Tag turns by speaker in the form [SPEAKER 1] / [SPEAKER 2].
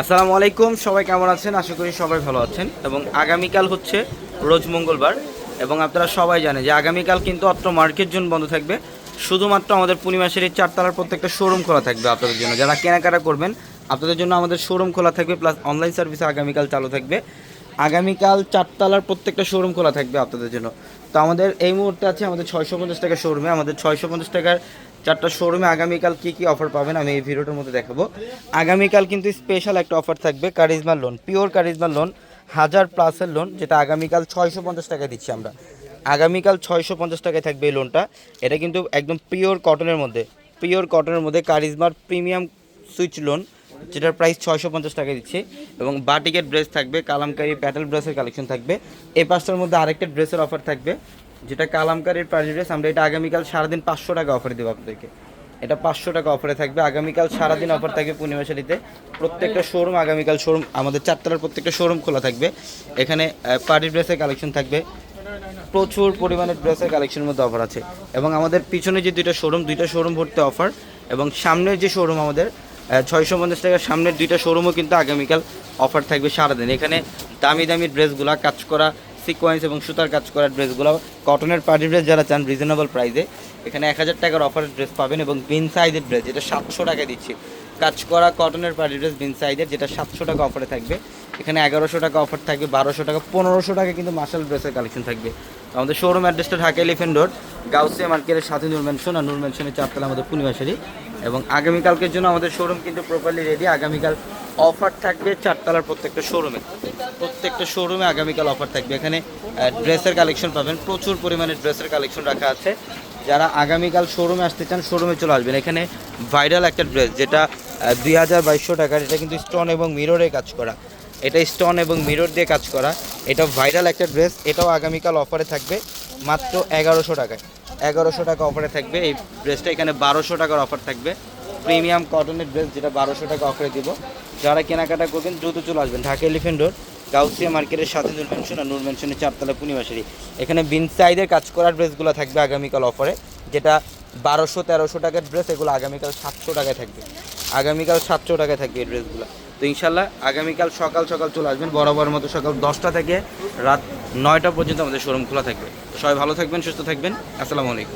[SPEAKER 1] আসসালামু আলাইকুম, সবাই কেমন আছেন? আশা করি সবাই ভালো আছেন। এবং আগামীকাল হচ্ছে রোজ মঙ্গলবার। এবং আপনারা সবাই জানেন যে আগামীকাল কিন্তু অত্র মার্কেট জোন বন্ধ থাকবে। শুধুমাত্র আমাদের পূর্ণিমাসের এই চারতলার প্রত্যেকটা শোরুম খোলা থাকবে আপনাদের জন্য। যারা কেনাকাটা করবেন, আপনাদের জন্য আমাদের শোরুম খোলা থাকবে প্লাস অনলাইন সার্ভিস আগামীকাল চালু থাকবে। আগামীকাল চারতলার প্রত্যেকটা শোরুম খোলা থাকবে আপনাদের জন্য। তো আমাদের এই মুহূর্তে আছে আমাদের ছয়শো পঞ্চাশ টাকা শোরুমে আমাদের ছয়শো পঞ্চাশ টাকার চারটা শোরুমে আগামীকাল কী কী অফার পাবেন আমি এই ভিডিওটার মধ্যে দেখাবো। আগামীকাল কিন্তু স্পেশাল একটা অফার থাকবে কারিজমার লোন পিওর কারিজমার লোন হাজার প্লাসের লোন যেটা আগামীকাল ছয়শো পঞ্চাশ টাকায় দিচ্ছি আমরা। আগামীকাল ছয়শো পঞ্চাশ টাকায় থাকবে এই লোনটা এটা কিন্তু একদম পিওর কটনের মধ্যে। পিওর কটনের মধ্যে কারিজমার প্রিমিয়াম সুইচ লোন যেটার প্রাইস ছয়শো পঞ্চাশ টাকা দিচ্ছি। এবং বাটিকের ড্রেস থাকবে, কালামকারি প্যাটেল ড্রেসের কালেকশন থাকবে। এই পাঁচটার মধ্যে আরেকটা ড্রেসের অফার থাকবে, যেটা কালামকারির প্রাইস ড্রেস আমরা এটা আগামীকাল সারাদিন পাঁচশো টাকা অফার দেবো আপনাদেরকে। এটা পাঁচশো টাকা অফারে থাকবে। আগামীকাল সারাদিন অফার থাকবে পূর্ণিমাশালিতে। প্রত্যেকটা শোরুম আগামীকাল শোরুম আমাদের চারতলার প্রত্যেকটা শোরুম খোলা থাকবে। এখানে পার্টি ড্রেসের কালেকশন থাকবে। প্রচুর পরিমাণে ড্রেসের কালেকশনের মধ্যে অফার আছে। এবং আমাদের পিছনে যে দুইটা শোরুম দুইটা শোরুম ভর্তি অফার এবং সামনের যে শোরুম আমাদের ছয়শো পঞ্চাশ টাকার সামনের দুইটা শোরুমও কিন্তু আগামীকাল অফার থাকবে সারাদিন। এখানে দামি দামি ড্রেসগুলো কাজ করা সিকোয়েন্স এবং সুতার কাজ করা ড্রেসগুলো কটনের পার্টি ড্রেস যারা চান রিজনেবল প্রাইসে এখানে এক হাজার টাকার অফারের ড্রেস পাবেন এবং বিন সাইজের ড্রেস যেটা সাতশো টাকা দিচ্ছে। কাজ করা কটনের পার্টি ড্রেস বিন সাইজের যেটা সাতশো টাকা অফারে থাকবে। এখানে এগারোশো টাকা অফার থাকবে, বারোশো টাকা, পনেরোশো টাকা কিন্তু মার্শাল ড্রেসের কালেকশন থাকবে। আমাদের শোরুম অ্যাড্রেসটা ঢাকা এলিফেন্ট রোড গাউসিয়া মার্কেটের সাথে নূর ম্যানশন আর নূর ম্যানশনের চারতলা আমাদের পূর্ণিমাশারি এবং আগামীকালকের জন্য আমাদের শোরুম কিন্তু প্রপারলি রেডি আগামীকাল অফার থাকবে চারতলার প্রত্যেকটা শোরুমে প্রত্যেকটা শোরুমে আগামীকাল অফার থাকবে। এখানে ড্রেসের কালেকশন পাবেন, প্রচুর পরিমাণে ড্রেসের কালেকশন রাখা আছে। যারা আগামীকাল শোরুমে আসতে চান শোরুমে চলে আসবেন। এখানে ভাইরাল একটা ড্রেস যেটা দুই হাজার বাইশশো টাকার, এটা কিন্তু স্টোন এবং মিররে কাজ করা। এটা স্টোন এবং মিরর দিয়ে কাজ করা। এটা ভাইরাল একটা ড্রেস এটাও আগামীকাল অফারে থাকবে মাত্র এগারোশো টাকায়। এগারোশো টাকা অফারে থাকবে। এই ড্রেসটা এখানে বারোশো টাকার অফার থাকবে। প্রিমিয়াম কটনের ড্রেস যেটা বারোশো টাকা অফারে দিব। যারা কেনাকাটা করবেন, দ্রুত চলে আসবেন। ঢাকা এলিফেন্ট রোড গাউসিয়া মার্কেটের সাথে নূর আর নূর মেনশনের চারতলা পূর্ণিমাশারি। এখানে বিনসাইদের কাজ করা ড্রেসগুলো থাকবে আগামীকাল অফারে যেটা বারোশো তেরোশো টাকার ড্রেস এগুলো আগামীকাল সাতশো টাকায় থাকবে। আগামীকাল সাতশো টাকায় থাকবে এই ড্রেসগুলো তো ইনশাল্লাহ আগামীকাল সকাল সকাল চলে আসবেন, বরাবর মতো সকাল দশটা থেকে রাত নয়টা পর্যন্ত আমাদের শোরুম খোলা থাকবে। সবাই ভালো থাকবেন, সুস্থ থাকবেন। আসসালামু আলাইকুম।